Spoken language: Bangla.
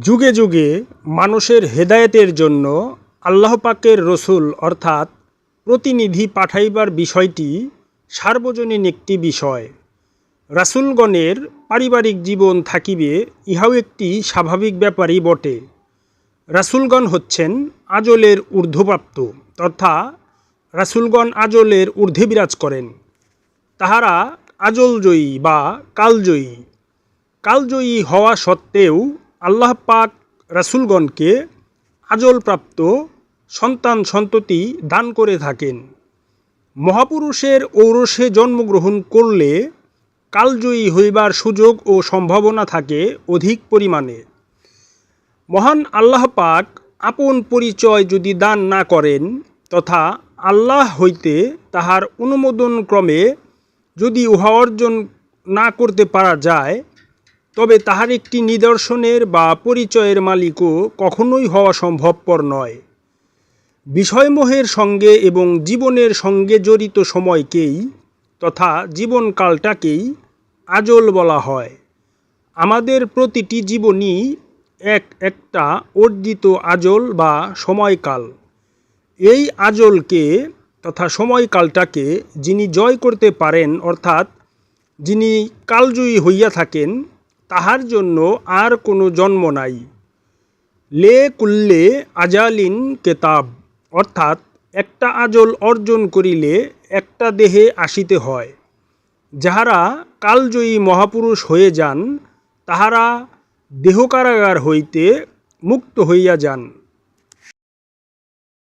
যুগে যুগে মানুষের হেদায়েতের জন্য আল্লাহ পাকের রসুল অর্থাৎ প্রতিনিধি পাঠাইবার বিষয়টি সার্বজনীন একটি বিষয়। রাসূলগণের পারিবারিক জীবন থাকিবে ইহাও একটি স্বাভাবিক ব্যাপারই বটে। রাসূলগণ হচ্ছেন আজলের ঊর্ধ্বপ্রাপ্ত, তথা রাসূলগণ আজলের ঊর্ধ্বে বিরাজ করেন। তাহারা আজলজয়ী বা কালজয়ী। কালজয়ী হওয়া সত্ত্বেও আল্লাহ পাক রাসূলগণকে আজলপ্রাপ্ত সন্তান সন্ততি দান করে থাকেন। মহাপুরুষের ঔরসে জন্মগ্রহণ করলে কালজয়ী হইবার সুযোগ ও সম্ভাবনা থাকে অধিক পরিমাণে। মহান আল্লাহ পাক আপন পরিচয় যদি দান না করেন, তথা আল্লাহ হইতে তাহার অনুমোদন ক্রমে যদি উহা অর্জন না করতে পারা যায় তবে তাহার একটি নিদর্শনের বা পরিচয়ের মালিকও কখনোই হওয়া সম্ভবপর নয়। বিষয়মোহের সঙ্গে এবং জীবনের সঙ্গে জড়িত সময়কেই তথা জীবনকালটাকেই আজল বলা হয়। আমাদের প্রতিটি জীবনই এক একটা অর্জিত আজল বা সময়কাল। এই আজলকে তথা সময়কালটাকে যিনি জয় করতে পারেন অর্থাৎ যিনি কালজয়ী হইয়া থাকেন তাহার জন্য আর কোনো জন্ম নাই। লে কুল্লে আজালিন কেতাব, অর্থাৎ একটা আজল অর্জন করিলে একটা দেহে আসিতে হয়। যাহারা কালজয়ী মহাপুরুষ হয়ে যান, তাহারা দেহকারাগার হইতে মুক্ত হইয়া যান।